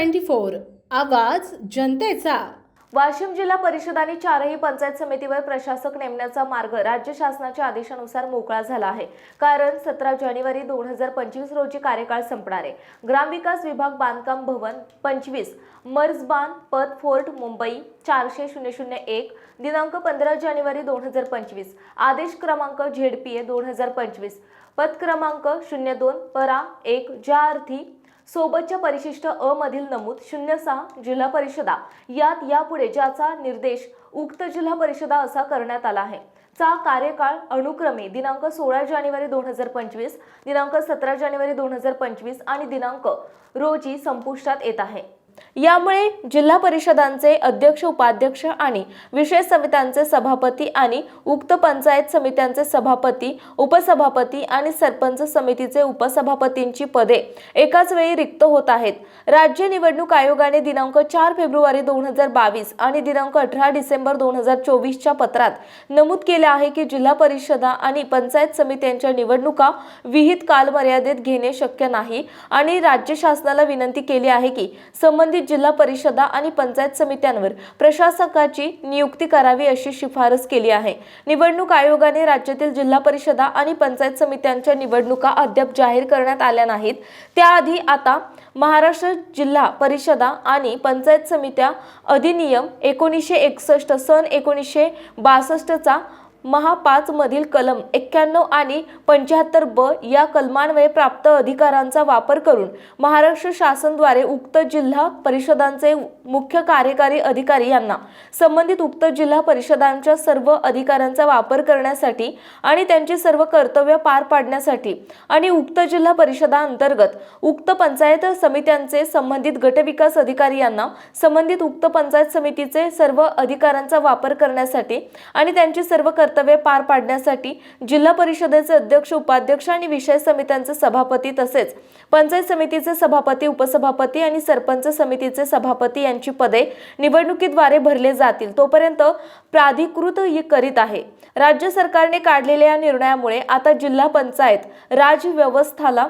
आवाज जनतेचा. वाशिम जिल्हा परिषद आणि चारही पंचायत समितीवर प्रशासक नेमण्याचा मार्ग राज्य शासनाच्या आदेशानुसार मोकळा झाला आहे. कारण सतरा जानेवारी दोन हजार पंचवीस रोजी कार्यकाळ संपणार आहे. ग्रामविकास विभाग बांधकाम भवन पंचवीस मर्जबान पद फोर्ट मुंबई चारशे शून्य शून्य एक दिनांक पंधरा जानेवारी दोन हजार पंचवीस आदेश क्रमांक झेडपीए दोन हजार पंचवीस पद क्रमांक शून्य दोन परा एक ज्या अर्थी सोबतच्या परिशिष्ट अ मधील नमूद शून्य सहा जिल्हा परिषदा. यात यापुढे ज्याचा निर्देश उक्त जिल्हा परिषदा असा करण्यात आला आहे. चा कार्यकाळ अनुक्रमे दिनांक सोळा जानेवारी दोन हजार पंचवीस दिनांक सतरा जानेवारी दोन हजार पंचवीस आणि दिनांक रोजी संपुष्टात येत आहे. यामुळे जिल्हा परिषदांचे अध्यक्ष उपाध्यक्ष आणि विषय समित्यांचे सभापती आणि उक्त पंचायत समित्यांचे सभापती उपसभापती आणि सरपंच समितीचे उपसभापतींची पदे एकाच वेळी रिक्त होत आहेत. राज्य निवडणूक आयोगाने दिनांक चार फेब्रुवारी दोन हजार बावीस आणि दिनांक अठरा डिसेंबर दोन हजार चोवीसच्या पत्रात नमूद केले आहे की जिल्हा परिषदा आणि पंचायत समित्यांच्या निवडणुका विहित कालमर्यादेत घेणे शक्य नाही आणि राज्य शासनाला विनंती केली आहे की संबंधित जिल्हा परिषदा आणि पंचायत समित्यांवर प्रशासकाची नियुक्ती करावी अशी शिफारस केली आहे. निवडणूक आयोगाने राज्यातील जिल्हा परिषदा आणि पंचायत समित्यांच्या निवडणुका अद्याप जाहीर करण्यात आल्या नाहीत. त्याआधी आता महाराष्ट्र जिल्हा परिषदा आणि पंचायत समित्या अधिनियम एकोणीसशे एकसष्ट सन एकोणीसशे बासष्टचा महा पाच मधील कलम एक्क्याण्णव आणि पंच्याहत्तर ब या कलमान्वये प्राप्त अधिकारांचा वापर करून महाराष्ट्र शासनद्वारे उक्त जिल्हा परिषदांचे मुख्य कार्यकारी अधिकारी यांना संबंधित उक्त जिल्हा परिषदांच्या सर्व अधिकारांचा वापर करण्यासाठी आणि त्यांची सर्व कर्तव्य पार पाडण्यासाठी आणि उक्त जिल्हा परिषदा अंतर्गत उक्त पंचायत समित्यांचे संबंधित गटविकास अधिकारी यांना संबंधित उक्त पंचायत समितीचे सर्व अधिकारांचा वापर करण्यासाठी आणि त्यांची सर्व कर्तव्ये कर्तव्य पार पाडण्यासाठी जिल्हा परिषदेचे अध्यक्ष उपाध्यक्ष आणि विषय समित्यांचे सभापती तसेच पंचायत समितीचे सभापती उपसभापती आणि सरपंच समितीचे सभापती यांची पदे निवडणुकीद्वारे भरले जातील. तोपर्यंत प्राधिकृत करीत आहे. राज्य सरकारने काढलेल्या या निर्णयामुळे आता जिल्हा पंचायत राजव्यवस्थाला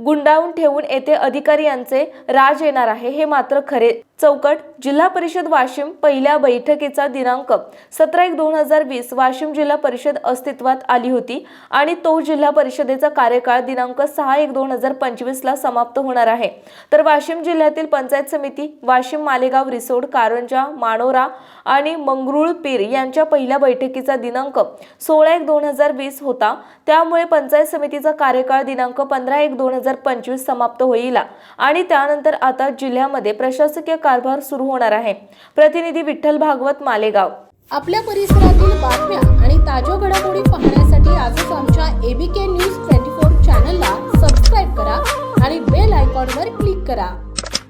गुंडाळून ठेवून येथे अधिकारी यांचे राज येणार आहे. हे मात्र खरे चौकट जिल्हा परिषद वाशिम पहिल्या बैठकीचा दिनांक सतरा एक दोन हजार वीस वाशिम जिल्हा परिषद अस्तित्वात आली होती आणि तो जिल्हा परिषदेचा कार्यकाळ दिनांक सहा एक दोन हजार पंचवीसला समाप्त होणार आहे. तर वाशिम जिल्ह्यातील पंचायत समिती वाशिम मालेगाव रिसोड कारंजा मानोरा आणि मंगरुळपीर यांच्या पहिल्या बैठकीचा दिनांक सोळा एक दोन हजार वीस होता. त्यामुळे पंचायत समितीचा कार्यकाळ दिनांक पंधरा एक दोन हजार पंचवीस समाप्त होईल. आणि त्यानंतर आता जिल्ह्यामध्ये प्रशासकीय कारभार सुरू होणार आहे. प्रतिनिधी विठ्ठल भागवत मालेगाव. आपल्या परिसरातील बातम्या आणि ताज्या घडामोडी पाहण्यासाठी आजच आमच्या एबीके न्यूज ट्वेंटी फोर चॅनलला सबस्क्राईब करा आणि बेल आयकॉनवर क्लिक करा.